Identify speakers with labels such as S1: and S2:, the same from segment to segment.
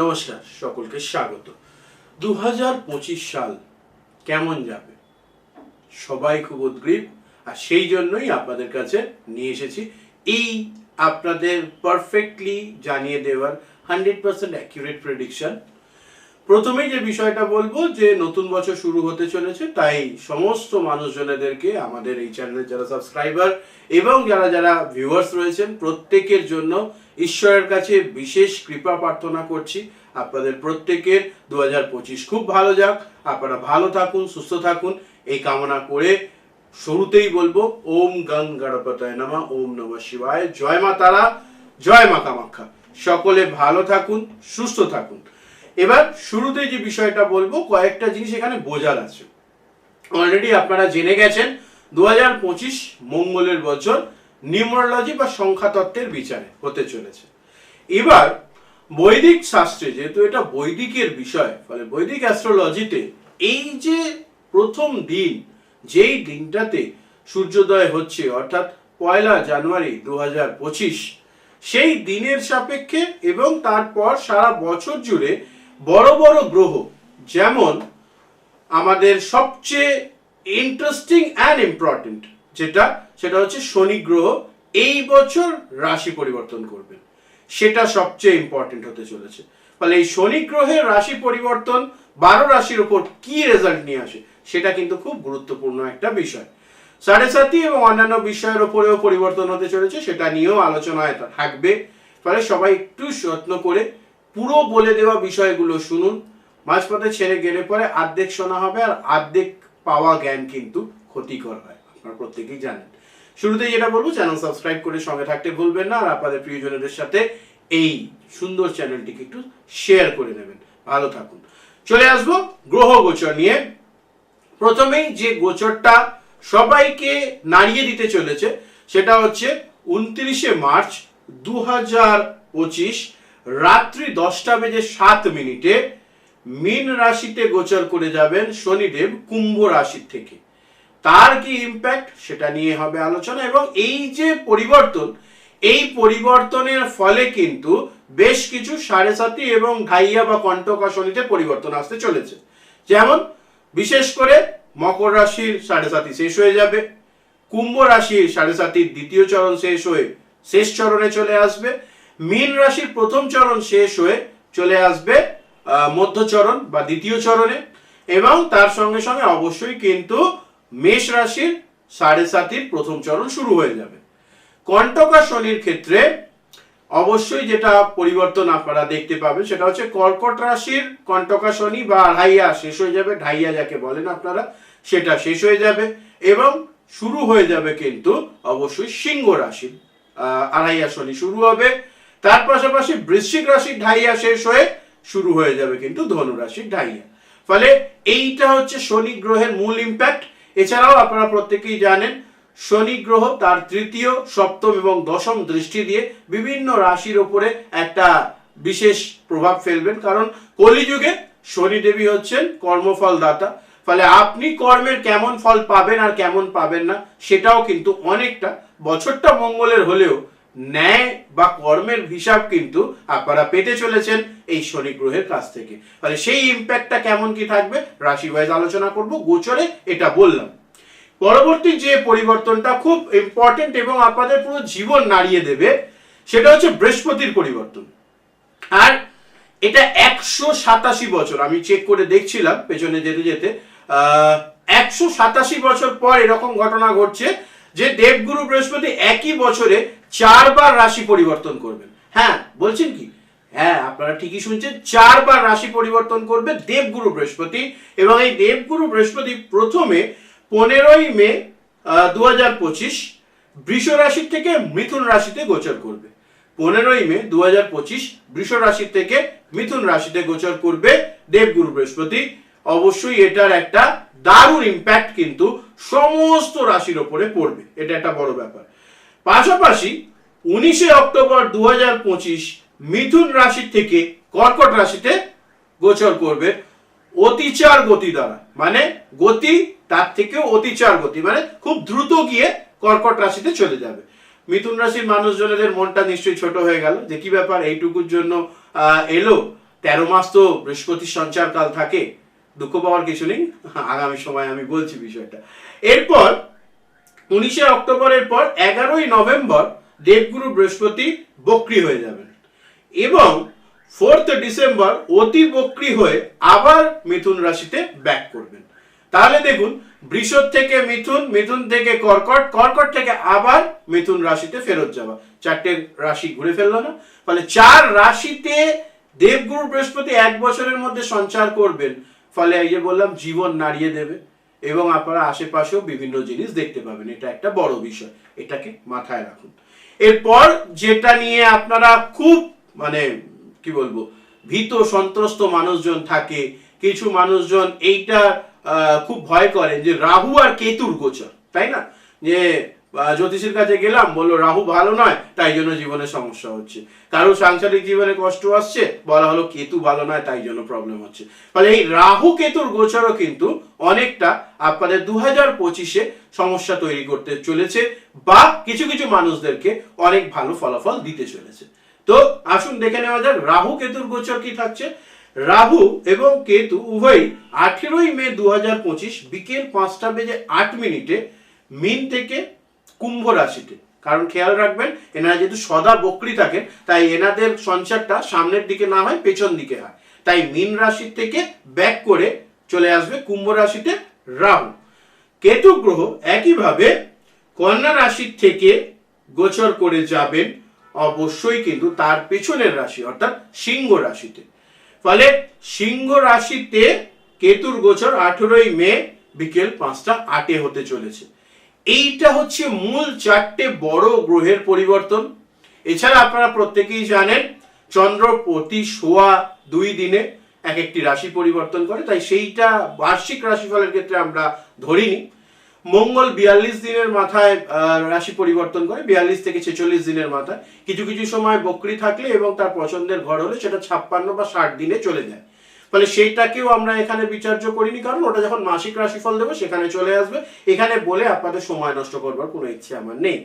S1: নমস্কার, সকলকে স্বাগত। দু হাজার পঁচিশ সাল কেমন যাবে? সবাই খুব উদ্গ্রীব, আর সেই জন্যই আপনাদের কাছে নিয়ে এসেছি এই আপনাদের পারফেক্টলি জানিয়ে দেওয়ার হান্ড্রেড পার্সেন্ট অ্যাকিউরেট প্রেডিকশন প্রথমেই যে বিষয়টা বলব, যে নতুন বছর শুরু হতে চলেছে, তাই সমস্ত মানুষজনেদেরকে আমাদের এই চ্যানেলের যারা সাবস্ক্রাইবার এবং যারা যারা ভিউয়ার্স রয়েছেন, প্রত্যেকের জন্য ঈশ্বরের কাছে বিশেষ কৃপা প্রার্থনা করছি। আপনাদের প্রত্যেকের দু হাজার পঁচিশ খুব ভালো যাক। আপনারা ভালো থাকুন, সুস্থ থাকুন। এই কামনা করে শুরুতেই বলব, ওম গং গণপতায় নামা, ওম নম শিবায়। জয় মা তারা, জয় মা কামাখ্যা। সকলে ভালো থাকুন, সুস্থ থাকুন। এবার শুরুতে যে বিষয়টা বলব, কয়েকটা জিনিস এখানে বোঝার আছে। অলরেডি আপনারা জেনে গেছেন দু মঙ্গলের বছর নিউমারোলজি বা সংখ্যাতত্ত্বের বিচারে হতে চলেছে। এবার বৈদিক শাস্ত্রে, যেহেতু এটা বৈদিকের বিষয়, ফলে বৈদিক অ্যাস্ট্রোলজিতে এই যে প্রথম দিন, যেই দিনটাতে সূর্যোদয় হচ্ছে, অর্থাৎ পয়লা জানুয়ারি দু সেই দিনের সাপেক্ষে এবং তারপর সারা বছর জুড়ে বড় বড় গ্রহ, যেমন আমাদের সবচেয়ে ইন্টারেস্টিং অ্যান্ড ইম্পর্টেন্ট যেটা, সেটা হচ্ছে শনি গ্রহ এই বছর রাশি পরিবর্তন করবেন সেটা সবচেয়ে ইম্পর্টেন্ট হতে চলেছে। ফলে এই শনি গ্রহের রাশি পরিবর্তন, বারো রাশির উপর কি রেজাল্ট নিয়ে আসে, সেটা কিন্তু খুব গুরুত্বপূর্ণ একটা বিষয়। সাড়ে সাতি এবং অন্যান্য বিষয়ের উপরেও পরিবর্তন হতে চলেছে, সেটা নিয়েও আলোচনায় থাকবে। ফলে সবাই একটু যত্ন করে পুরো বলে দেওয়া বিষয়গুলো শুনুন। মাঝপথে ছেড়ে গেলে পরে আর্ধেক শোনা হবে আর আর্ধেক পাওয়া জ্ঞান কিন্তু ক্ষতিকর হয়, আপনারা প্রত্যেকেই জানেন। শুরুতে যেটা বলব, চ্যানেল সাবস্ক্রাইব করে সঙ্গে থাকতে ভুলবেন না আর আপনাদের প্রিয়জনদের সাথে এই সুন্দর চ্যানেলটিকে একটু শেয়ার করে নেবেন। ভালো থাকুন। চলে আসব গ্রহ গোচর নিয়ে। প্রথমেই যে গোচরটা সবাইকে নাড়িয়ে দিতে চলেছে, সেটা হচ্ছে উনত্রিশে মার্চ দু হাজার পঁচিশ রাত্রি দশটা বেজে সাত মিনিটে মিন রাশিতে গোচর করে যাবেন শনিদেব কুম্ভ রাশির থেকে। তার কি ইম্প্যাক্ট সেটা নিয়ে হবে আলোচনা এবং এই যে পরিবর্তন, এই পরিবর্তনের ফলে কিন্তু বেশ কিছু সাড়ে সাতি এবং ঘাইয়া বা কণ্টকা শনিতে পরিবর্তন আসতে চলেছে। যেমন, বিশেষ করে মকর রাশির সাড়ে সাতি শেষ হয়ে যাবে, কুম্ভ রাশির সাড়ে সাতির দ্বিতীয় চরণ শেষ হয়ে শেষ চরণে চলে আসবে মীন রাশির প্রথম চরণ শেষ হয়ে চলে আসবে মধ্যচরণ বা দ্বিতীয় চরণে। এবং তার সঙ্গে সঙ্গে অবশ্যই কিন্তু মেষ রাশির সাড়ে সাতির প্রথম চরণ শুরু হয়ে যাবে। কণ্টকা শনির ক্ষেত্রে অবশ্যই যেটা পরিবর্তন আপনারা দেখতে পাবেন, সেটা হচ্ছে কর্কট রাশির কণ্টকা শনি বা আড়াইয়া শেষ হয়ে যাবে। ঢাইয়া যাকে বলেন আপনারা, সেটা শেষ হয়ে যাবে। এবং শুরু হয়ে যাবে কিন্তু অবশ্যই সিংহ রাশির আড়াইয়া শনি শুরু হবে। তার পাশাপাশি বৃশ্চিক রাশির ঢাইয়া শেষ হয়ে শুরু হয়ে যাবে কিন্তু ধনু রাশির ঢাইয়া। ফলে এইটা হচ্ছে শনি গ্রহের মূল ইম্প্যাক্ট এছাড়াও আপনারা প্রত্যেকেই জানেন, শনি গ্রহ তার তৃতীয়, সপ্তম এবং দশম দৃষ্টি দিয়ে বিভিন্ন রাশির ওপরে একটা বিশেষ প্রভাব ফেলবেন। কারণ কলিযুগে শনি দেবী হচ্ছেন কর্মফল দাতা ফলে আপনি কর্মের কেমন ফল পাবেন আর কেমন পাবেন না, সেটাও কিন্তু অনেকটা, বছরটা মঙ্গলের হলেও ন্যায় বা কর্মের হিসাব কিন্তু আপনারা পেতে চলেছেন এই শনি গ্রহের কাছ থেকে। ফলে সেই ইম্প্যাক্টটা কেমন কি থাকবে? রাশি ওয়াইজ আলোচনা করব, গোচরে এটা বললাম। পরবর্তী যে পরিবর্তনটা খুব ইম্পর্টেন্ট এবং আপনাদের পুরো জীবন নাড়িয়ে দেবে, সেটা হচ্ছে বৃহস্পতির পরিবর্তন। আর এটা একশো সাতাশি বছর, আমি চেক করে দেখছিলাম, পেছনে যেতে যেতে একশো সাতাশি বছর পর এরকম ঘটনা ঘটছে যে দেবগুরু বৃহস্পতি একই বছরে চারবার রাশি পরিবর্তন করবেন। হ্যাঁ বলছেন কি? হ্যাঁ আপনারা ঠিকই শুনছেন, চারবার রাশি পরিবর্তন করবে দেবগুরু বৃহস্পতি এবং এই দেবগুরু বৃহস্পতি প্রথমে পনেরোই মে দু হাজার পঁচিশ বৃষ রাশি থেকে মিথুন রাশিতে গোচর করবে। পনেরোই মে দু হাজার পঁচিশ বৃষ রাশি থেকে মিথুন রাশিতে গোচর করবে দেবগুরু বৃহস্পতি। অবশ্যই এটার একটা দারুণ ইম্প্যাক্ট কিন্তু সমস্ত রাশির ওপরে পড়বে। এটা একটা বড় ব্যাপার। পাশাপাশি উনিশে অক্টোবর দু হাজার পঁচিশ মিথুন রাশি থেকে কর্কট রাশিতে গোচর করবে অতিচার গতি দ্বারা। মানে গতি, তার থেকেও অতিচার গতি। মানে খুব দ্রুত গিয়ে কর্কট রাশিতে চলে যাবে। মিথুন রাশির মানুষজনেদের মনটা নিশ্চয়ই ছোট হয়ে গেল যে কি ব্যাপার, এইটুকুর জন্য এলো। তেরো মাস তো বৃহস্পতির সঞ্চারকাল থাকে। দুঃখ পাওয়ার কিছু নেই। আগামী সময় আমি বলছি বিষয়টা। এরপর উনিশে অক্টোবরের পর এগারোই নভেম্বর দেবগুরু বৃহস্পতি বক্রি হয়ে যাবেন। এবং ফোর্থ ডিসেম্বর অতি বক্রি হয়ে আবার মিথুন রাশিতে ব্যাক করবেন। তাহলে দেখুন, বৃষভ থেকে মিথুন মিথুন থেকে কর্কট কর্কট থেকে আবার মিথুন রাশিতে ফেরত যাওয়া। চারটে রাশি ঘুরে ফেলল না। ফলে চার রাশিতে দেবগুরু বৃহস্পতি এক বছরের মধ্যে সঞ্চার করবেন। ফলে এই যে বললাম, জীবন নাড়িয়ে দেবে। এবং আপনারা আশেপাশেও বিভিন্ন জিনিস দেখতে পাবেন। এটা একটা বড় বিষয়। এটাকে মাথায় রাখুন। এরপর যেটা নিয়ে আপনারা খুব মানে কি বলব, ভীত, সন্ত্রস্ত মানুষজন থাকে, কিছু মানুষজন এইটা খুব ভয় করেন যে রাহু আর কেতুর গোচর, তাই না? যে জ্যোতিষীর কাছে গেলাম, বলল, রাহু ভালো নয়, তাই জন্য জীবনে সমস্যা হচ্ছে। কারও সাংসারিক জীবনে কষ্ট আসছে, বলা হলো, কেতু ভালো নয়, তাই জন্য প্রবলেম হচ্ছে। ফলে এই রাহু কেতুর গোচরও কিন্তু অনেকটা আপনাদের দু হাজার পঁচিশে সমস্যা তৈরি করতে চলেছে বা কিছু কিছু মানুষদেরকে অনেক ভালো ফলাফল দিতে চলেছে। তো আসুন দেখে নেওয়া যাক, রাহু কেতুর গোচর কি থাকছে? রাহু এবং কেতু উভয়ই আঠেরোই মে দু হাজার পঁচিশ বিকেল পাঁচটা বেজে আট মিনিটে মিন থেকে কুম্ভ রাশিতে। কারণ খেয়াল রাখবেন, এনারা যেহেতু সদা বকরি থাকেন, তাই এনাদের সঞ্চারটা সামনের দিকে না হয়, পেছন দিকে হয়। তাই মিন রাশি থেকে ব্যাক করে চলে আসবে কুম্ভ রাশিতে রাহু। কেতু গ্রহ একইভাবে কন্যা রাশি থেকে গোচর করে যাবেন, অবশ্যই কিন্তু তার পেছনের রাশি, অর্থাৎ সিংহ রাশিতে। ফলে সিংহ রাশিতে কেতুর গোচর আঠেরোই মে বিকেল পাঁচটা আটে হতে চলেছে। এইটা হচ্ছে মূল চারটে বড় গ্রহের পরিবর্তন। এছাড়া আপনারা প্রত্যেকেই জানেন, চন্দ্র প্রতি সোয়া দুই দিনে এক একটি রাশি পরিবর্তন করে, তাই সেইটা বার্ষিক রাশিফলের ক্ষেত্রে আমরা ধরিনি। মঙ্গল বিয়াল্লিশ দিনের মাথায় রাশি পরিবর্তন করে, বিয়াল্লিশ থেকে ছেচল্লিশ দিনের মাথায়। কিছু কিছু সময় বকরি থাকলে এবং তার পছন্দের ঘর হলে সেটা ছাপ্পান্ন বা ষাট দিনে চলে যায়। ফলে সেইটাকেও আমরা এখানে বিচার্য করিনি, কারণ ওটা যখন মাসিক রাশিফল দেবো সেখানে চলে আসবে। এখানে বলে আপনাদের সময় নষ্ট করবার কোনো ইচ্ছে আমার নেই।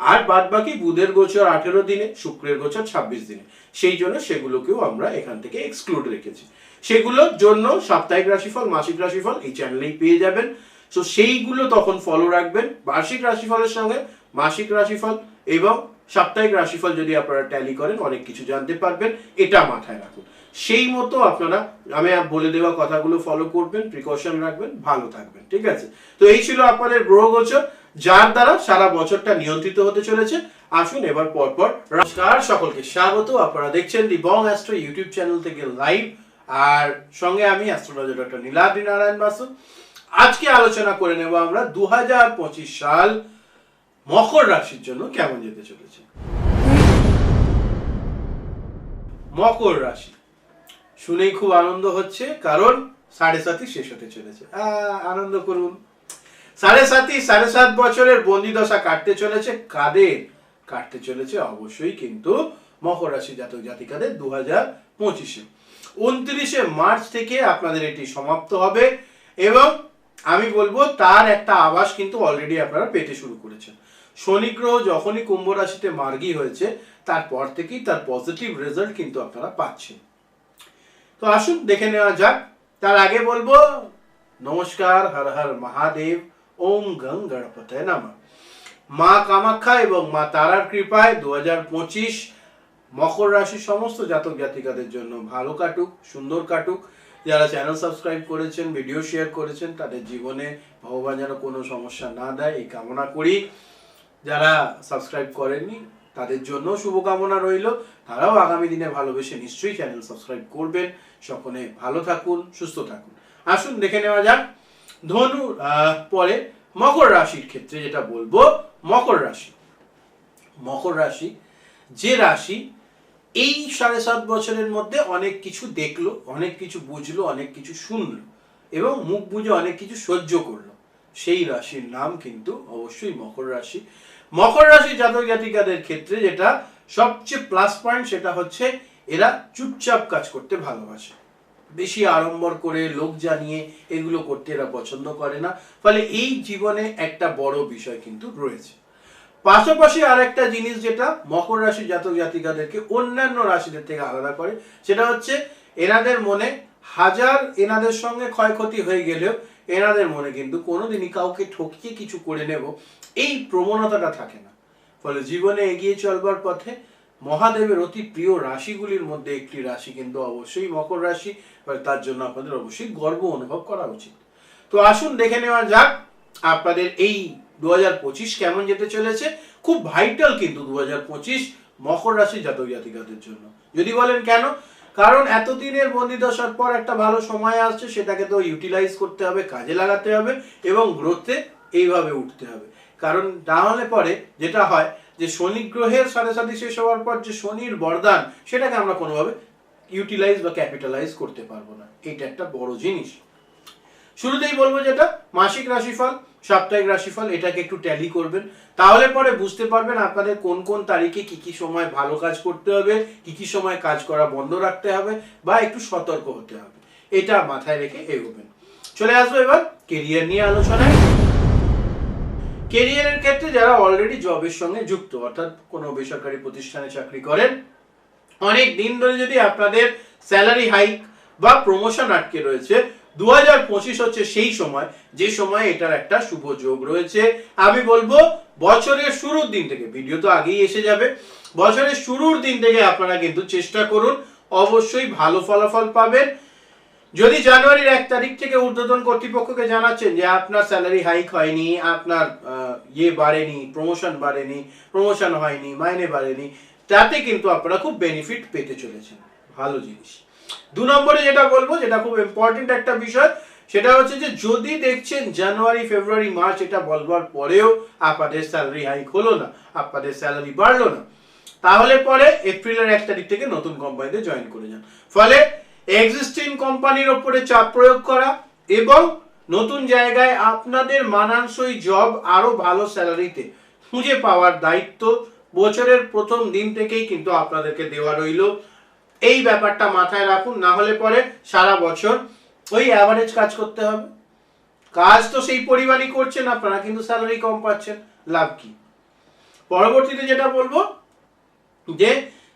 S1: আর বাদ বাকি বুধের গোচর আঠেরো দিনে, শুক্রের গোচর ছাব্বিশ দিনে, সেই জন্য সেগুলোকেও আমরা এখান থেকে এক্সক্লুড রেখেছি। সেগুলোর জন্য সাপ্তাহিক রাশিফল, মাসিক রাশিফল এই চ্যানেলেই পেয়ে যাবেন। তো সেইগুলো তখন ফলো রাখবেন বার্ষিক রাশিফলের সঙ্গে, মাসিক রাশিফল এবং সাপ্তাহিক রাশিফল যদি আপনারা ট্যালি করেন, অনেক কিছু জানতে পারবেন। এটা মাথায় রাখুন। সেই মতো আপনারা আমি বলে দেওয়া কথাগুলো ফলো করবেন প্রিকশন রাখবেন, ভালো থাকবেন, ঠিক আছে? তো এই ছিল আপনাদের গ্রহ গোচর, যার দ্বারা সারা বছরটা নিয়ন্ত্রিত হতে চলেছে। আসুন এবার পরপর নমস্কার, সকলকে স্বাগত। আপনারা দেখছেন the Bong astro YouTube channel থেকে লাইভ আর সঙ্গে আমি অ্যাস্ট্রোলজার ডক্টর নীলাদ্রি নারায়ণ বাসু। আজকে আলোচনা করে নেব আমরা দু হাজার পঁচিশ সাল মকর রাশির জন্য কেমন যেতে চলেছে। মকর রাশি। শুনেই খুব আনন্দ হচ্ছে, কারণ সাড়ে সাতই শেষ হতে চলেছে। আনন্দ করুন। সাড়ে সাতই, সাড়ে সাত বছরের বন্দি দশা কাটতে চলেছে। কাদের? কাটতে চলেছে অবশ্যই কিন্তু মকর রাশি জাতক জাতিকাদের দু হাজার পঁচিশে। উনত্রিশে মার্চ থেকে আপনাদের এটি সমাপ্ত হবে এবং আমি বলব তার একটা আভাস কিন্তু অলরেডি আপনারা পেতে শুরু করেছেন। শনি গ্রহ যখনই কুম্ভ রাশিতে মার্গী হয়েছে, তারপর থেকেই তার পজিটিভ রেজাল্ট কিন্তু আপনারা পাচ্ছেন। তো আসুন, দেখে নেওয়া যাক। তার আগে বলব, নমস্কার, হর হর মহাদেব, ওম গং গণপতে মা কামাখ্যা এবং মা তারার কৃপায় দু মকর রাশির সমস্ত জাতক জাতিকাদের জন্য ভালো কাটুক, সুন্দর কাটুক। যারা চ্যানেল সাবস্ক্রাইব করেছেন ভিডিও শেয়ার করেছেন, তাদের জীবনে ভগবান যেন কোনো সমস্যা না দেয়, এই কামনা করি। যারা সাবস্ক্রাইব করেননি তাদের জন্য শুভকামনা রইল। তারাও আগামী দিনে ভালোবেসে নিশ্চয়ই চ্যানেল সাবস্ক্রাইব করবেন। সকলে ভালো থাকুন, সুস্থ থাকুন। আসুন, দেখে নেওয়া যাক। ধনু পরে মকর রাশির ক্ষেত্রে যেটা বলব, মকর রাশি। মকর রাশি, যে রাশি এই সাড়ে সাত বছরের মধ্যে অনেক কিছু দেখল, অনেক কিছু বুঝলো, অনেক কিছু শুনলো এবং মুখ বুঝে অনেক কিছু সহ্য করল। সেই রাশির নাম কিন্তু অবশ্যই মকর রাশি। মকর রাশি জাতক জাতিকাদের ক্ষেত্রে যেটা সবচেয়ে প্লাস পয়েন্ট সেটা হচ্ছে এরা চুপচাপ কাজ করতে ভালোবাসে। বেশি আড়ম্বর করে লোক জানিয়ে এগুলো করতে এরা পছন্দ করে না। ফলে এই জীবনে একটা বড় বিষয় কিন্তু রয়েছে। পাশাপাশি আরেকটা জিনিস যেটা মকর রাশি জাতক জাতিকাদেরকে অন্যান্য রাশিদের থেকে আলাদা করে, সেটা হচ্ছে এনাদের মনে হাজার এনাদের সঙ্গে ক্ষয়ক্ষতি হয়ে গেলেও এনাদের মনে কিন্তু কোনোদিনই কাউকে ঠকিয়ে কিছু করে নেব, এই প্রবণতাটা থাকে না। ফলে জীবনে এগিয়ে চলবার পথে মহাদেবের অতি প্রিয় রাশিগুলির মধ্যে একটি রাশি কিন্তু অবশ্যই মকর রাশি তার জন্য আপনাদের অবশ্যই গর্ব অনুভব করা উচিত। তো আসুন দেখে নেওয়া যাক আপনাদের এই দু পঁচিশ কেমন যেতে চলেছে। খুব ভাইটাল কিন্তু দু হাজার পঁচিশ মকর রাশি জাতক জাতিকাদের জন্য। যদি বলেন কেন? কারণ এতদিনের বন্দি দশার পর একটা ভালো সময় আসছে, সেটাকে তো ইউটিলাইজ করতে হবে, কাজে লাগাতে হবে এবং গ্রোথে এইভাবে উঠতে হবে। কারণ না হলে পরে যেটা হয় যে শনি গ্রহের সাথে সাথে শেষ হওয়ার পর যে শনির বরদান, সেটাকে আমরা কোনোভাবে ইউটিলাইজ বা ক্যাপিটালাইজ করতে পারব না। এটা একটা বড় জিনিস। শুরুতেই বলব যেটা, মাসিক রাশিফল। সাপ্তাহিক রাশিফল, এটাকে একটু ট্যালি করবেন। তাহলে পরে বুঝতে পারবেন আপনাদের কোন কোন তারিখে কি কি সময় ভালো কাজ করতে হবে, কি কি সময় কাজ করা বন্ধ রাখতে হবে, বা একটু সতর্ক হতে হবে। এটা মাথায় রেখে এগোবেন। চলে আসব এবার কেরিয়ার নিয়ে আলোচনায়। কেরিয়ারের ক্ষেত্রে যারা অলরেডি জবের সঙ্গে যুক্ত, অর্থাৎ কোনো বেসরকারি প্রতিষ্ঠানে চাকরি করেন, অনেক দিন ধরে যদি আপনাদের স্যালারি হাইক বা প্রমোশন আটকে রয়েছে দু হাজার পঁচিশ হচ্ছে সেই সময়, যে সময় এটার একটা শুভ যোগ রয়েছে। আমি বলব, বছরের শুরুর দিন থেকে, ভিডিও তো আগেই এসে যাবে, বছরের শুরুর দিন থেকে আপনারা কিন্তু চেষ্টা করুন, অবশ্যই ভালো ফলাফল পাবেন। যদি জানুয়ারির এক তারিখ থেকে ঊর্ধ্বতন কর্তৃপক্ষকে জানাচ্ছেন যে আপনার স্যালারি হাইক হয়নি, আপনার ইয়ে বাড়েনি প্রমোশন বাড়েনি প্রমোশন হয়নি, মাইনে বাড়েনি, তাতে কিন্তু আপনারা খুব বেনিফিট পেতে চলেছেন। ভালো জিনিস। দু নম্বরে যেটা বলব, যেটা খুব ইম্পর্টেন্ট একটা বিষয়, সেটা হচ্ছে যে যদি দেখছেন জানুয়ারি, ফেব্রুয়ারি, মার্চ, এটা বলবার পরেও আপনাদের স্যালারি হাইক হলো না, আপনাদের স্যালারি বাড়লো না, তাহলে পরে এপ্রিলের এক তারিখ থেকে নতুন কোম্পানিতে জয়েন করে যান। ফলে এক্সিস্টিং কোম্পানির ওপরে চাপ প্রয়োগ করা এবং নতুন জায়গায় আপনাদের মানানসই জব আরও ভালো স্যালারিতে খুঁজে পাওয়ার দায়িত্ব বছরের প্রথম দিন থেকেই কিন্তু আপনাদেরকে দেওয়া রইল। এই ব্যাপারটা মাথায় রাখুন, না হলে পরে সারা বছর ওই অ্যাভারেজ কাজ করতে হবে। কাজ তো সেই পরিমাণই করছেন আপনারা কিন্তু স্যালারি কম পাচ্ছেন, লাভ কি? পরবর্তীতে যেটা বলব, যে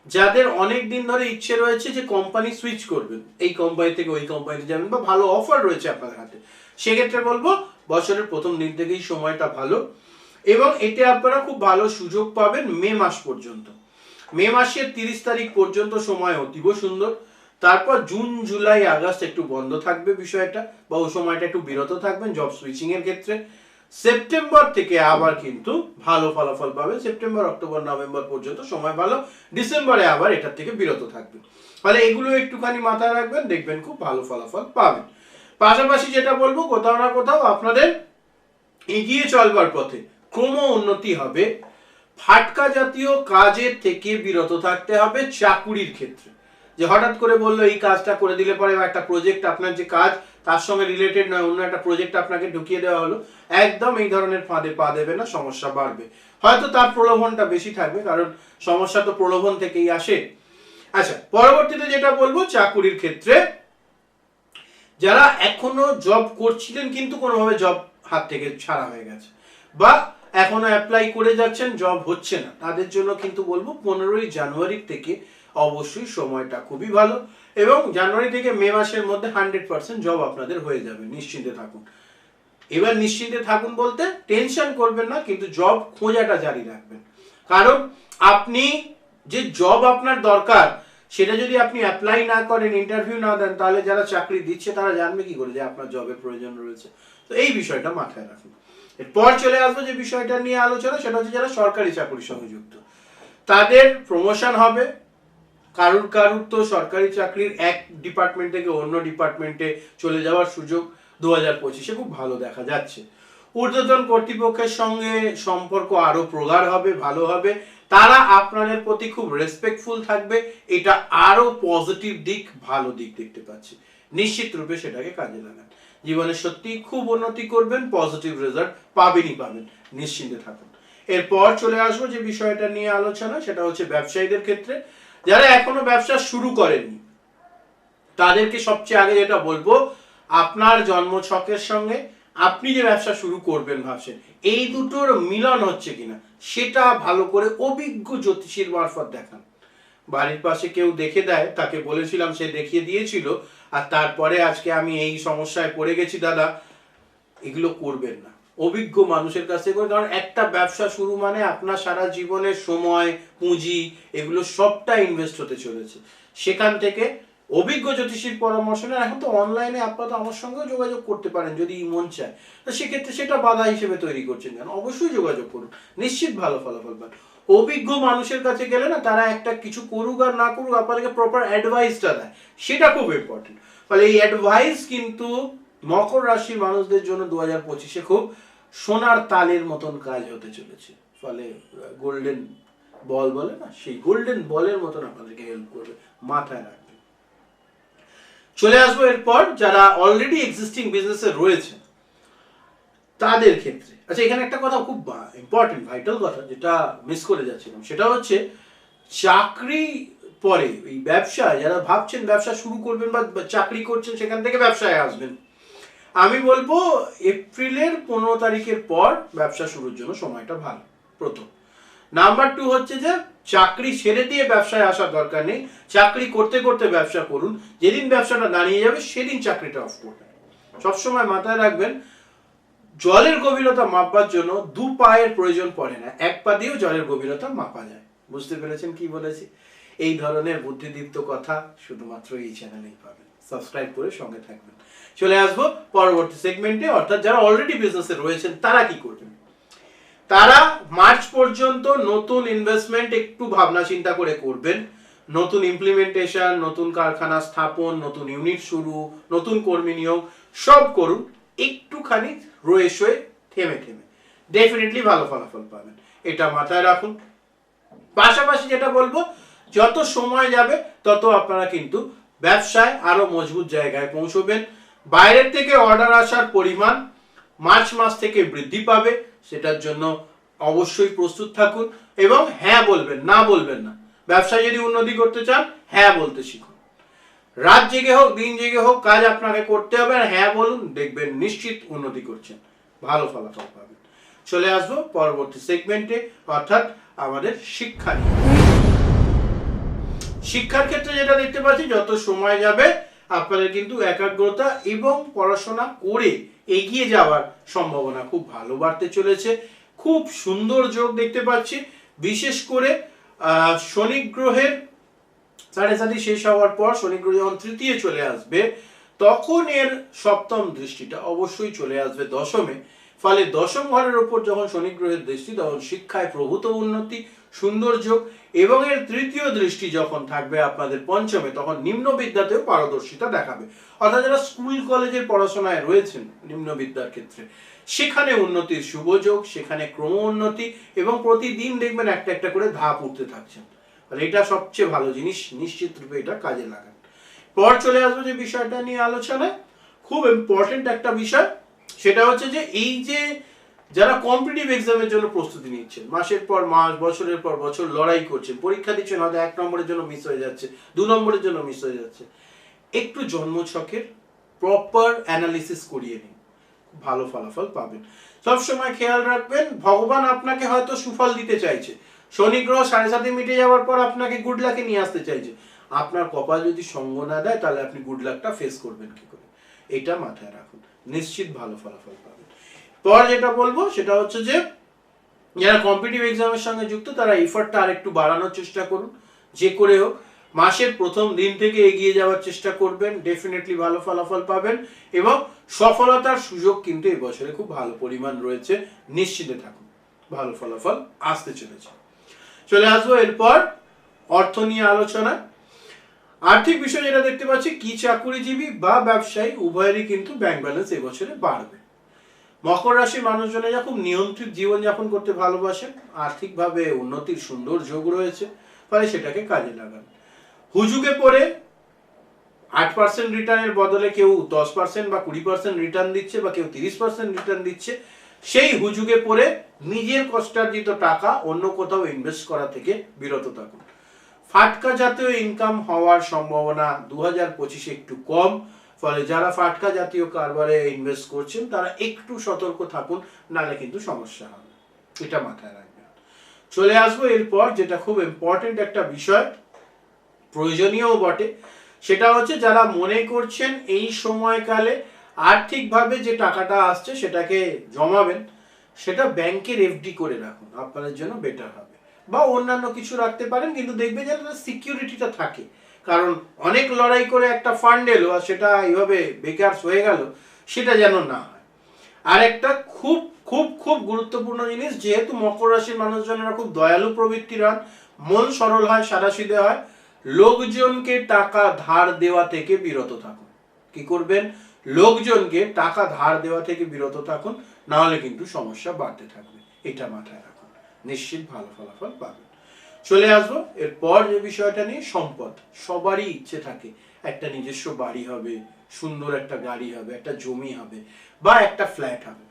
S1: যাদের অনেক দিন ধরে ইচ্ছে রয়েছে যে কোম্পানি সুইচ করবেন, এই কোম্পানি থেকে ওই কোম্পানিতে যাবেন, বা ভালো অফার রয়েছে আপনাদের হাতে, সেক্ষেত্রে বলব, বছরের প্রথম দিন থেকেই সময়টা ভালো, এবং এতে আপনারা খুব ভালো সুযোগ পাবেন মে মাস পর্যন্ত। মে মাসের তিরিশ তারিখ পর্যন্ত সময় অতীব সুন্দর। তারপর জুন, জুলাই, আগস্ট একটু বন্ধ থাকবে বিষয়টা বা ওই সময়টা একটু বিরত থাকবেন জব সুইচিং এর ক্ষেত্রে। সেপ্টেম্বর থেকে আবার কিন্তু ভালো ফলাফল পাবে সেপ্টেম্বর, অক্টোবর, নভেম্বর পর্যন্ত সময় ভালো। ডিসেম্বরে আবার এটার থেকে বিরত থাকবেন। ফলে এগুলো একটুখানি মাথায় রাখবেন, দেখবেন খুব ভালো ফলাফল পাবেন। পাশাপাশি যেটা বলব, কোথাও না কোথাও আপনাদের এগিয়ে চলবার পথে ক্রম উন্নতি হবে ফাটকা জাতীয় কাজের থেকে বিরত থাকতে হবে চাকুরির ক্ষেত্রে। যে হঠাৎ করে বলল, এই কাজটা করে দিলে পরে একটা প্রজেক্ট আপনার যে কাজ, তার সঙ্গে রিলেটেড নয়, অন্য একটা প্রজেক্ট আপনাকে ঢুকিয়ে দেওয়া হলো, একদম এই ধরনের ফাঁদে পা দেবে না, সমস্যা বাড়বে। হয়তো তার প্রলোভনটা বেশি থাকবে, কারণ সমস্যা তো প্রলোভন থেকেই আসে। আচ্ছা পরবর্তীতে যেটা বলব, চাকুরির ক্ষেত্রে যারা এখনও জব করছিলেন, কিন্তু কোনোভাবে জব হাত থেকে ছাড়া হয়ে গেছে। বা এখনও অ্যাপ্লাই করে যাচ্ছেন জব হচ্ছে না। তাদের জন্য কিন্তু বলব, পনেরোই জানুয়ারি থেকে অবশ্যই সময়টা খুবই ভালো এবং জানুয়ারি থেকে মে মাসের মধ্যে হান্ড্রেড পার্সেন্ট জব আপনাদের হয়ে যাবে, নিশ্চিন্তে থাকুন। এবার নিশ্চিন্তে থাকুন বলতে টেনশন করবেন না, কিন্তু জব খোঁজাটা জারি রাখবেন। কারণ আপনি যে জব আপনার দরকার, সেটা যদি আপনি অ্যাপ্লাই না করেন ইন্টারভিউ না দেন, তাহলে যারা চাকরি দিচ্ছে, তারা জানবে কি করে যে আপনার জবের প্রয়োজন রয়েছে। তো এই বিষয়টা মাথায় রাখুন। এরপর চলে আসব যে বিষয়টা নিয়ে আলোচনা, সেটা হচ্ছে যারা সরকারি চাকরির সঙ্গে যুক্ত। তাদের প্রমোশন হবে। কারুর কারুর তো সরকারি চাকরির এক ডিপার্টমেন্ট থেকে অন্য ডিপার্টমেন্টে চলে যাওয়ার সুযোগ দু হাজার পঁচিশে খুব ভালো দেখা যাচ্ছে। ঊর্ধ্বতন কর্তৃপক্ষের সঙ্গে সম্পর্ক আরও প্রগাঢ় হবে, ভালো হবে। তারা আপনাদের প্রতি খুব রেসপেক্টফুল থাকবে, এটা আরও পজিটিভ দিক, ভালো দিক দেখতে পাচ্ছি। নিশ্চিত রূপে সেটাকে কাজে লাগান। জীবনে সত্যি খুব উন্নতি করবেন পজিটিভ রেজাল্ট পাবেনই পাবেন, নিশ্চিন্তে থাকুন। এরপর চলে আসব যে বিষয়টা নিয়ে আলোচনা, সেটা হচ্ছে ব্যবসায়ীদের ক্ষেত্রে। যারা এখনও ব্যবসা শুরু করেননি, তাদেরকে সবচেয়ে আগে যেটা বলব, আপনার জন্ম ছকের সঙ্গে আপনি যে ব্যবসা শুরু করবেন ভাবছেন, এই দুটোর মিলন হচ্ছে কিনা, সেটা ভালো করে অভিজ্ঞ জ্যোতিষীর মারফত দেখান বাড়ির পাশে কেউ দেখে দেয়, তাকে বলেছিলাম সে দেখিয়ে দিয়েছিল, আর তারপরে আজকে আমি এই সমস্যায় পড়ে গেছি, দাদা, এগুলো করবেন না অভিজ্ঞ মানুষের কাছ থেকে। কারণ একটা ব্যবসা শুরু মানে আপনার সারা জীবনের সময়, পুঁজি, এগুলো সবটা ইনভেস্ট হতে চলেছে সেখান থেকে অভিজ্ঞ জ্যোতিষীর পরামর্শ নেন। এখন তো অনলাইনে আপনারা আমার সঙ্গেও যোগাযোগ করতে পারেন যদি মন চায়। তো সেক্ষেত্রে সেটা বাধা হিসেবে তৈরি করছেন কেন? অবশ্যই যোগাযোগ করুন। নিশ্চিত ভালো ফলাফল পান অভিজ্ঞ মানুষের কাছে গেলে না তারা একটা কিছু করুক আর না করুক আপনাদেরকে প্রপার অ্যাডভাইসটা দেয়। সেটা খুব ইম্পর্টেন্ট ফলে এই অ্যাডভাইস কিন্তু মকর রাশির মানুষদের জন্য দু হাজার পঁচিশে খুব সোনার তালের মতন কাজ হতে চলেছে। ফলে গোল্ডেন বল বলে না, সেই গোল্ডেন বলের মতন আপনাদেরকে হেল্প করবে মাথায় রাখবেন। চলে আসব এরপর যারা অলরেডি এক্সিস্টিং বিজনেসে রয়েছে, তাদের ক্ষেত্রে। আচ্ছা এখানে একটা কথা খুব ইম্পর্টেন্ট ভাইটাল কথা যেটা মিস করে যাচ্ছিলাম, সেটা হচ্ছে চাকরি পরে এই ব্যবসায় যারা ভাবছেন ব্যবসা শুরু করবেন বা চাকরি করছেন, সেখান থেকে ব্যবসায় আসবেন। আমি বলব, এপ্রিলের পনেরো তারিখের পর ব্যবসা শুরুর জন্য সময়টা ভালো, প্রথম। নাম্বার টু হচ্ছে যে চাকরি ছেড়ে দিয়ে ব্যবসায় আসার দরকার নেই। চাকরি করতে করতে ব্যবসা করুন। যেদিন ব্যবসাটা দাঁড়িয়ে যাবে, সেদিন চাকরিটা অফ করবেন সবসময় মাথায় রাখবেন, জলের গভীরতা মাপবার জন্য দু পায়ের প্রয়োজন পড়ে না। এক পা দিয়েও জলের গভীরতা মাপা যায়। বুঝতে পেরেছেন কি বলেছি? এই ধরনের বুদ্ধিদীপ্ত কথা শুধুমাত্র এই চ্যানেলেই পাবেন। সাবস্ক্রাইব করে সঙ্গে থাকবেন। চলে আসব পরবর্তী সেগমেন্টে অর্থাৎ যারা অলরেডি বিজনেসে রয়েছেন, তারা কি করবেন? তারা মার্চ পর্যন্ত নতুন ইনভেস্টমেন্ট একটু ভাবনা চিন্তা করে করবেন। নতুন ইমপ্লিমেন্টেশন নতুন কারখানা স্থাপন, নতুন ইউনিট শুরু, নতুন কর্মী নিয়োগ, সব করুন, একটুখানি রয়ে শয়ে থেমে থেমে। ডেফিনেটলি ভালো ফলাফল পাবেন। এটা মাথায় রাখুন। পাশাপাশি যেটা বলব, যত সময় যাবে, তত আপনারা কিন্তু ব্যবসায় আরও মজবুত জায়গায় পৌঁছবেন। বাইরের থেকে অর্ডার আসার পরিমাণ মার্চ মাস থেকে বৃদ্ধি পাবে, সেটার জন্য অবশ্যই প্রস্তুত থাকুন এবং হ্যাঁ বলবেন, না বলবেন না। ব্যবসায় যদি উন্নতি করতে চান হ্যাঁ বলতে শিখুন। রাত জেগে হোক, দিন জেগে হোক, কাজ আপনাকে করতে হবে আর হ্যাঁ বলুন, দেখবেন নিশ্চিত উন্নতি করছেন। ভালো ফলাফল পাবেন। চলে আসব পরবর্তী সেগমেন্টে অর্থাৎ আমাদের শিক্ষা শিক্ষার ক্ষেত্রে যেটা দেখতে পাচ্ছি, যত সময় যাবে আপনাদের কিন্তু একাগ্রতা এবং পড়াশোনা করে এগিয়ে যাওয়ার সম্ভাবনা খুব ভালো বাড়তে চলেছে। খুব সুন্দর যোগ দেখতে পাচ্ছি। বিশেষ করে শনি গ্রহের সাড়ে সাতি শেষ হওয়ার পর শনি গ্রহ যখন তৃতীয় চলে আসবে, তখন এর সপ্তম দৃষ্টিটা অবশ্যই চলে আসবে দশমে। ফলে দশম ঘরের ওপর যখন শনি গ্রহের দৃষ্টি, তখন শিক্ষায় প্রভূত উন্নতি সুন্দর যোগ এবং এর তৃতীয় দৃষ্টি যখন থাকবে আপনাদের পঞ্চমে, তখন নিম্ন বিদ্যাতেও পারদর্শিতা দেখাবে। অর্থাৎ যারা স্কুল কলেজের পড়াশোনায় রয়েছেন নিম্ন বিদ্যার ক্ষেত্রে, সেখানে উন্নতির শুভ যোগ সেখানে ক্রম উন্নতি এবং প্রতিদিন দেখবেন একটা একটা করে ধাপ উঠতে থাকছেন আর এটা সবচেয়ে ভালো জিনিস, নিশ্চিত রূপে এটা কাজে লাগান। পর চলে আসব যে বিষয়টা নিয়ে আলোচনায়। খুব ইম্পর্টেন্ট একটা বিষয়, সেটা হচ্ছে যে এই যে যারা কম্পিটিভ এক্সামের জন্য প্রস্তুতি নিচ্ছেন, মাসের পর মাস, বছরের পর বছর লড়াই করছেন, পরীক্ষা দিচ্ছেন, হয়তো এক নম্বরের জন্য মিস হয়ে যাচ্ছে, দু নম্বরের জন্য মিস হয়ে যাচ্ছে। একটু জন্মছকের প্রপার অ্যানালিসিস করিয়ে নিন। ভালো ফলাফল পাবেন। সবসময় খেয়াল রাখবেন, ভগবান আপনাকে হয়তো সুফল দিতে চাইছে। শনি গ্রহ সাড়ে সাথে মিটে যাওয়ার পর আপনাকে গুড লাকে নিয়ে আসতে চাইছে। আপনার কপাল যদি সঙ্গ না দেয়, তাহলে আপনি গুড লাকটা ফেস করবেন কি করে? এটা মাথায় রাখুন। নিশ্চিত ভালো ফলাফল পাবেন। পর যেটা বলব, সেটা হচ্ছে যে, যারা কম্পিটিভ এক্সামের সঙ্গে যুক্ত, তারা এফার্টটা আর একটু বাড়ানোর চেষ্টা করুন, যে করে হোক। মাসের প্রথম দিন থেকে এগিয়ে যাওয়ার চেষ্টা করবেন ডেফিনেটলি ভালো ফলাফল পাবেন এবং সফলতার সুযোগ কিন্তু এই বছরে খুব ভালো পরিমাণ রয়েছে। নিশ্চিন্তে থাকুন, ভালো ফলাফল আসতে চলেছে। চলে আসব এরপর অর্থ নিয়ে আলোচনা। আর্থিক বিষয় যেটা দেখতে পাচ্ছি, কি চাকুরিজীবী বা ব্যবসায়ী, উভয়েরই কিন্তু ব্যাংক ব্যালেন্স এবছরে বাড়বে। মকর রাশির মানুষজনেরা খুব নিয়ন্ত্রিত জীবনযাপন করতে ভালোবাসেন। আর্থিকভাবে উন্নতির সুন্দর যোগ রয়েছে, ফলে সেটাকে কাজে লাগান। হুজুগে পড়ে আট পার্সেন্ট রিটার্নের বদলে কেউ দশ পার্সেন্ট বা কুড়ি পার্সেন্ট রিটার্ন দিচ্ছে বা কেউ তিরিশ পার্সেন্ট রিটার্ন দিচ্ছে, সেই হুজুগে পড়ে নিজের কষ্টার্জিত টাকা অন্য কোথাও ইনভেস্ট করা থেকে বিরত থাকুন। ফাটকা জাতীয় ইনকাম হওয়ার সম্ভাবনা দু হাজার পঁচিশে একটু কম। ফলে যারা ফাটকা জাতীয় কারবারে ইনভেস্ট করছেন, তারা একটু সতর্ক থাকুন, নাহলে কিন্তু সমস্যা হবে। এটা মাথায় রাখবেন। চলে আসব এরপর, যেটা খুব ইম্পর্টেন্ট একটা বিষয়, প্রয়োজনীয়ও বটে। সেটা হচ্ছে, যারা মনে করছেন এই সময়কালে আর্থিকভাবে যে টাকাটা আসছে, সেটাকে জমাবেন, সেটা ব্যাংকের এফডি করে রাখুন। আপনাদের জন্য বেটার হবে। বা অন্যান্য কিছু রাখতে পারেন, কিন্তু দেখবে যেন সিকিউরিটিটা থাকে। কারণ অনেক লড়াই করে একটা ফান্ড এলো আর সেটা এইভাবে বেকার হয়ে গেল, সেটা যেন না হয়। আর একটা খুব খুব খুব গুরুত্বপূর্ণ জিনিস, যেহেতু মকর রাশির মানুষজনেরা খুব দয়ালু প্রবৃত্তির হন মন সরল হয়, সাদাসিধে হয়, লোকজনকে টাকা ধার দেওয়া থেকে বিরত থাকুন। কি করবেন? লোকজনকে টাকা ধার দেওয়া থেকে বিরত থাকুন না হলে কিন্তু সমস্যা বাড়তে থাকবে। এটা মাথায় রাখুন। নিশ্চিত ভালো ফলাফল পাবেন। চলে আসব। এরপর যে বিষয়টা নিয়ে সম্পদ, সবারই ইচ্ছে থাকে, একটা নিজস্ব বাড়ি হবে, সুন্দর একটা গাড়ি হবে, একটা জমি হবে, বা একটা ফ্ল্যাট হবে।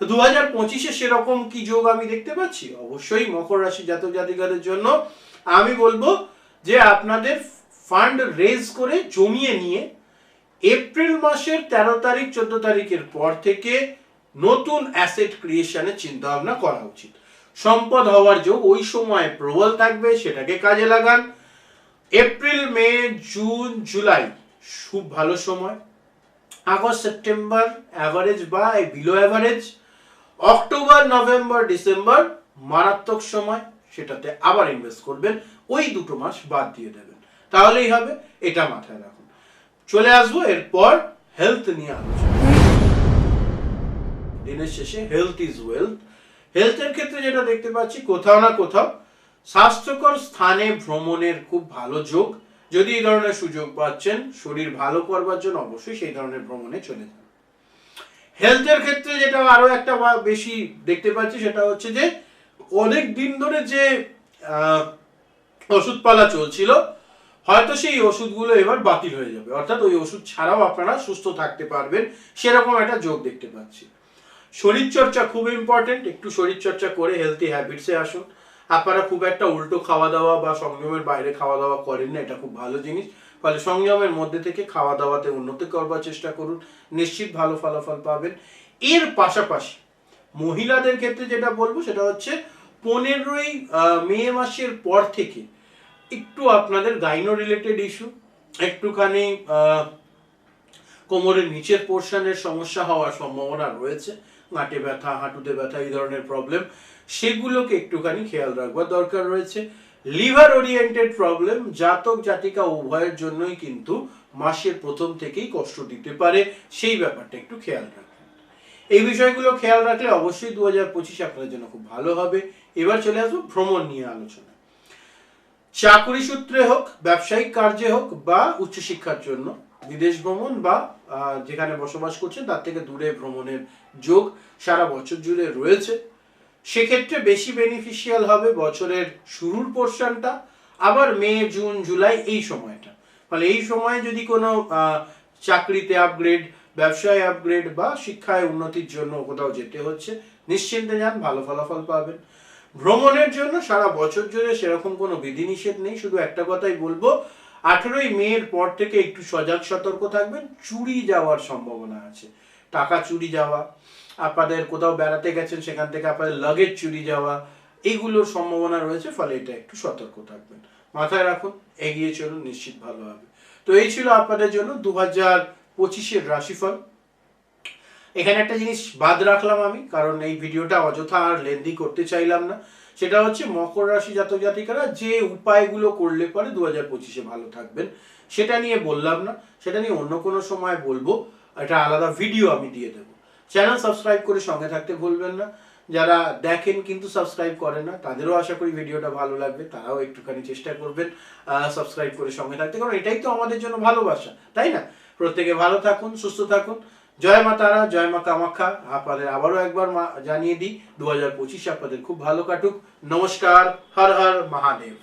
S1: তো দু হাজার পঁচিশে সেরকম কি যোগ আমি দেখতে পাচ্ছি? অবশ্যই মকর রাশি জাতক জাতিকাদের জন্য আমি বলব যে আপনাদের ফান্ড রেজ করে জমিয়ে নিয়ে এপ্রিল মাসের তেরো তারিখ, চোদ্দ তারিখের পর থেকে নতুন অ্যাসেট ক্রিয়েশনের চিন্তা ভাবনা করা উচিত। সম্পদ হওয়ার যোগ, ওই সময় প্রবল থাকবে, সেটাকে কাজে লাগান। এপ্রিল, মে, জুন, জুলাই, খুব ভালো সময়। আগস্ট, সেপ্টেম্বর অ্যাভারেজ বা below average October, November, December, মারাত্মক সময়, সেটাতে আবার ইনভেস্ট করবেন। ওই দুটো মাস বাদ দিয়ে দেবেন। তাহলেই হবে, এটা মাথায় রাখুন। চলে আসব এরপর হেলথ নিয়ে আলোচনা। দিনের শেষে হেলথ ইজ ওয়েলথ হেলথের ক্ষেত্রে যেটা দেখতে পাচ্ছি, কোথাও না কোথাও স্বাস্থ্যকর স্থানে ভ্রমণের খুব ভালো যোগ। যদি এই ধরনের সুযোগ পাচ্ছেন, শরীর ভালো করবার জন্য অবশ্যই সেই ধরনের ভ্রমণে চলে যান। হেলথের ক্ষেত্রে যেটা আরও একটা বেশি দেখতে পাচ্ছি, সেটা হচ্ছে যে অনেক দিন ধরে যে ওষুধপালা চলছিল, হয়তো সেই ওষুধগুলো এবার বাতিল হয়ে যাবে। অর্থাৎ ওই ওষুধ ছাড়াও আপনারা সুস্থ থাকতে পারবেন, সেরকম একটা যোগ দেখতে পাচ্ছি। শরীরচর্চা খুব ইম্পর্টেন্ট একটু শরীরচর্চা করে হেলদি হ্যাবিটসে আসুন। আপনারা খুব একটা উল্টো খাওয়া দাওয়া বা সংযমের বাইরে খাওয়া দাওয়া করেন না, এটা খুব ভালো জিনিস। ফলে সংযমের মধ্যে থেকে খাওয়া দাওয়াতে উন্নতি করবার চেষ্টা করুন, নিশ্চিত ভালো ফলাফল পাবেন। এর পাশাপাশি মহিলাদের ক্ষেত্রে যেটা বলব, সেটা হচ্ছে পনেরোই মে মাসের পর থেকে একটু আপনাদের গাইনো রিলেটেড ইস্যু একটুখানি কোমরের নিচের পোর্শনের সমস্যা হওয়ার সম্ভাবনা রয়েছে। গাঁটে ব্যথা, হাঁটুতে ব্যথা, এই ধরনের প্রবলেম সেগুলোকে একটুখানি খেয়াল রাখবার দরকার রয়েছে। লিভার ওরিয়েন্টেড প্রবলেম জাতক, জাতিকা উভয়ের জন্যই কিন্তু মাসের প্রথম থেকেই কষ্ট দিতে পারে, সেই ব্যাপারটা একটু খেয়াল রাখবেন এই বিষয়গুলো খেয়াল রাখলে অবশ্যই দু হাজার পঁচিশে আপনাদের জন্য খুব ভালো হবে। এবার চলে আসব ভ্রমণ নিয়ে আলোচনা। চাকরি সূত্রে হোক, ব্যবসায়িক কার্যে হোক বা উচ্চশিক্ষার জন্য, বিদেশ ভ্রমণ বা যেখানে বসবাস করছেন তার থেকে দূরে ভ্রমণের যোগ সারা বছর জুড়ে রয়েছে। সেক্ষেত্রে বেশি বেনিফিশিয়াল হবে বছরের শুরুর পোর্শনটা আবার মে, জুন, জুলাই এই সময়টা। ফলে এই সময় যদি কোনো চাকরিতে আপগ্রেড ব্যবসায় আপগ্রেড বা শিক্ষায় উন্নতির জন্য কোথাও যেতে হচ্ছে, নিশ্চিন্তে যান, ভালো ফলাফল পাবেন। ভ্রমণের জন্য সারা বছর জুড়ে সেরকম কোনো বিধিনিষেধ নেই। শুধু একটা কথাই বলব আঠেরোই মের পর থেকে একটু সজাগ সতর্ক থাকবেন, চুরি যাওয়ার সম্ভাবনা আছে। টাকা চুরি যাওয়া, আপনাদের কোথাও বেড়াতে গেছেন, সেখান থেকে আপনাদের লাগেজ চুরি যাওয়া এইগুলোর সম্ভাবনা রয়েছে, ফলে এটা একটু সতর্ক থাকবেন। মাথায় রাখুন, এগিয়ে চলুন, নিশ্চিত ভালো হবে। তো এই ছিল আপনাদের জন্য দু হাজার পঁচিশের রাশিফল। এখানে একটা জিনিস বাদ রাখলাম আমি, কারণ এই ভিডিওটা অযথা আর লেন্দি করতে চাইলাম না। সেটা হচ্ছে মকর রাশি জাতক জাতিকারা যে উপায়গুলো করলে পরে দু হাজার পঁচিশে ভালো থাকবেন। সেটা নিয়ে বললাম না, সেটা নিয়ে অন্য কোনো সময় বলব। একটা আলাদা ভিডিও আমি দিয়ে দেবো। চ্যানেল সাবস্ক্রাইব করে সঙ্গে থাকতে ভুলবেন না। যারা দেখেন কিন্তু সাবস্ক্রাইব করে না, তাদেরও আশা করি ভিডিওটা ভালো লাগবে। তারাও একটুখানি চেষ্টা করবেন সাবস্ক্রাইব করে সঙ্গে থাকতে। কারণ এটাই তো আমাদের জন্য ভালোবাসা, তাই না? প্রত্যেকে ভালো থাকুন, সুস্থ থাকুন। জয় মা তারা, জয় মা কামাখ্যা। আপনাদের আবারও একবার জানিয়ে দিই, দু হাজার পঁচিশে আপনাদের খুব ভালো কাটুক। নমস্কার, হর হর, মহাদেব।